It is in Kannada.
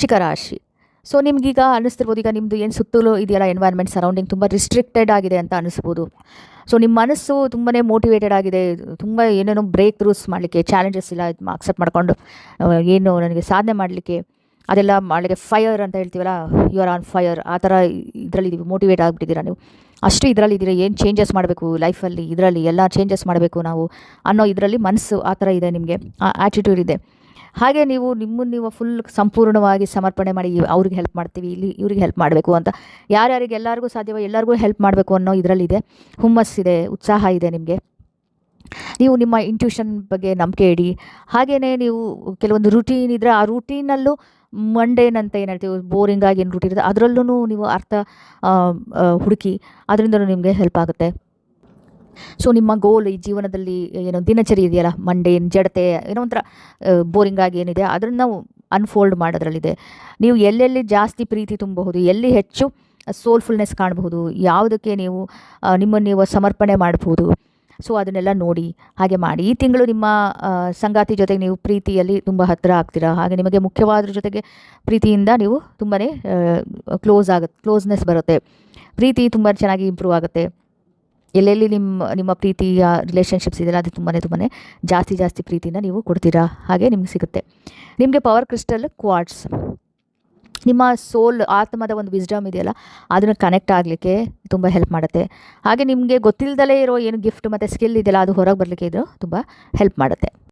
ವೃಶ್ಚಿಕ ರಾಶಿ. ಸೊ ನಿಮಗೀಗ ಅನ್ನಿಸ್ತಿರ್ಬೋದು, ಈಗ ನಿಮ್ಮದು ಏನು ಸುತ್ತಲೂ ಇದೆಯಲ್ಲ ಎನ್ವೈರ್ಮೆಂಟ್ ಸರೌಂಡಿಂಗ್ ತುಂಬ ರಿಸ್ಟ್ರಿಕ್ಟೆಡ್ ಆಗಿದೆ ಅಂತ ಅನಿಸ್ಬೋದು ಸೊ ನಿಮ್ಮ ಮನಸ್ಸು ತುಂಬಾ ಮೋಟಿವೇಟೆಡ್ ಆಗಿದೆ, ತುಂಬ ಏನೇನೋ ಬ್ರೇಕ್ ಥ್ರೂಸ್ ಮಾಡಲಿಕ್ಕೆ ಚಾಲೆಂಜಸ್ ಇಲ್ಲ ಅಕ್ಸೆಪ್ಟ್ ಮಾಡಿಕೊಂಡು ಏನು ನನಗೆ ಸಾಧನೆ ಮಾಡಲಿಕ್ಕೆ, ಅದೆಲ್ಲ ಮಾಡಲಿಕ್ಕೆ ಫೈರ್ ಅಂತ ಹೇಳ್ತೀವಲ್ಲ ಯು ಆರ್ ಆನ್ ಫೈರ್ ಆ ಥರ ಇದರಲ್ಲಿ ಮೋಟಿವೇಟ್ ಆಗಿಬಿಟ್ಟಿದ್ದೀರಾ ನೀವು? ಅಷ್ಟು ಇದರಲ್ಲಿ ಇದ್ದೀರಾ, ಏನು ಚೇಂಜಸ್ ಮಾಡಬೇಕು ಲೈಫಲ್ಲಿ ಇದರಲ್ಲಿ ಎಲ್ಲ ಚೇಂಜಸ್ ಮಾಡಬೇಕು ನಾವು ಅನ್ನೋ ಇದರಲ್ಲಿ ಮನಸ್ಸು ಆ ಥರ ಇದೆ ನಿಮಗೆ, ಆ ಆ್ಯಟಿಟ್ಯೂಡ್ ಇದೆ. ಹಾಗೆ ನೀವು ನಿಮ್ಮನ್ನು ನೀವು ಫುಲ್ ಸಂಪೂರ್ಣವಾಗಿ ಸಮರ್ಪಣೆ ಮಾಡಿ ಅವ್ರಿಗೆ ಹೆಲ್ಪ್ ಮಾಡ್ತೀವಿ, ಇಲ್ಲಿ ಇವ್ರಿಗೆ ಹೆಲ್ಪ್ ಮಾಡಬೇಕು ಅಂತ. ಯಾರ್ಯಾರಿಗೆ ಎಲ್ಲರಿಗೂ ಸಾಧ್ಯವೋ ಎಲ್ಲರಿಗೂ ಹೆಲ್ಪ್ ಮಾಡಬೇಕು ಅನ್ನೋ ಇದರಲ್ಲಿದೆ. ಹುಮ್ಮಸ್ಸಿದೆ ಉತ್ಸಾಹ ಇದೆ ನಿಮಗೆ. ನೀವು ನಿಮ್ಮ ಇಂಟ್ಯೂಷನ್ ಬಗ್ಗೆ ನಂಬಿಕೆ ಇಡಿ. ಹಾಗೆಯೇ ನೀವು ಕೆಲವೊಂದು ರೂಟೀನ್ ಇದ್ದರೆ ಆ ರೂಟೀನಲ್ಲೂ ಮಂಡೇನ್ ಅಂತ ಏನು ಹೇಳ್ತೀವಿ ಬೋರಿಂಗಾಗಿ ಏನು ರೂಟೀನ್ ಇರುತ್ತೆ ಅದರಲ್ಲೂ ನೀವು ಅರ್ಥ ಹುಡುಕಿ, ಅದರಿಂದಲೂ ನಿಮಗೆ ಹೆಲ್ಪ್ ಆಗುತ್ತೆ. ಸೊ ನಿಮ್ಮ ಗೋಲ್ ಈ ಜೀವನದಲ್ಲಿ ಏನೋ ದಿನಚರಿ ಇದೆಯಲ್ಲ ಮಂಡೇನ್ ಜಡತೆ, ಏನೋ ಒಂಥರ ಬೋರಿಂಗ್ ಆಗಿ ಏನಿದೆ, ಅದನ್ನು ಅನ್ಫೋಲ್ಡ್ ಮಾಡೋದ್ರಲ್ಲಿದೆ. ನೀವು ಎಲ್ಲೆಲ್ಲಿ ಜಾಸ್ತಿ ಪ್ರೀತಿ ತುಂಬಬಹುದು, ಎಲ್ಲಿ ಹೆಚ್ಚು ಸೋಲ್ಫುಲ್ನೆಸ್ ಕಾಣಬಹುದು, ಯಾವುದಕ್ಕೆ ನೀವು ನಿಮ್ಮನ್ನು ನೀವು ಸಮರ್ಪಣೆ ಮಾಡಬಹುದು ಸೊ ಅದನ್ನೆಲ್ಲ ನೋಡಿ, ಹಾಗೆ ಮಾಡಿ. ಈ ತಿಂಗಳು ನಿಮ್ಮ ಸಂಗಾತಿ ಜೊತೆಗೆ ನೀವು ಪ್ರೀತಿಯಲ್ಲಿ ತುಂಬ ಹತ್ತಿರ ಆಗ್ತೀರಾ? ಹಾಗೆ ನಿಮಗೆ ಮುಖ್ಯವಾದ್ರ ಜೊತೆಗೆ ಪ್ರೀತಿಯಿಂದ ನೀವು ತುಂಬಾ ಕ್ಲೋಸ್ ಆಗುತ್ತೆ ಕ್ಲೋಸ್ನೆಸ್ ಬರುತ್ತೆ. ಪ್ರೀತಿ ತುಂಬ ಚೆನ್ನಾಗಿ ಇಂಪ್ರೂವ್ ಆಗುತ್ತೆ. ಎಲ್ಲೆಲ್ಲಿ ನಿಮ್ಮ ನಿಮ್ಮ ಪ್ರೀತಿಯ ರಿಲೇಷನ್ಶಿಪ್ಸ್ ಇದೆಯಲ್ಲ, ಅದು ತುಂಬಾ ತುಂಬಾ ಜಾಸ್ತಿ ಜಾಸ್ತಿ ಪ್ರೀತಿನ ನೀವು ಕೊಡ್ತೀರಾ? ಹಾಗೆ ನಿಮ್ಗೆ ಸಿಗುತ್ತೆ. ನಿಮಗೆ ಪವರ್ ಕ್ರಿಸ್ಟಲ್ ಕ್ವಾಡ್ಸ್ ನಿಮ್ಮ ಸೋಲ್ ಆತ್ಮದ ಒಂದು ವಿಸ್ಡಮ್ ಇದೆಯಲ್ಲ, ಅದನ್ನು ಕನೆಕ್ಟ್ ಆಗಲಿಕ್ಕೆ ತುಂಬ ಹೆಲ್ಪ್ ಮಾಡುತ್ತೆ. ಹಾಗೆ ನಿಮಗೆ ಗೊತ್ತಿಲ್ಲದಲೇ ಇರೋ ಏನು ಗಿಫ್ಟ್ ಮತ್ತು ಸ್ಕಿಲ್ ಇದೆಯಲ್ಲ, ಅದು ಹೊರಗೆ ಬರಲಿಕ್ಕೆ ಇದು ತುಂಬ ಹೆಲ್ಪ್ ಮಾಡುತ್ತೆ.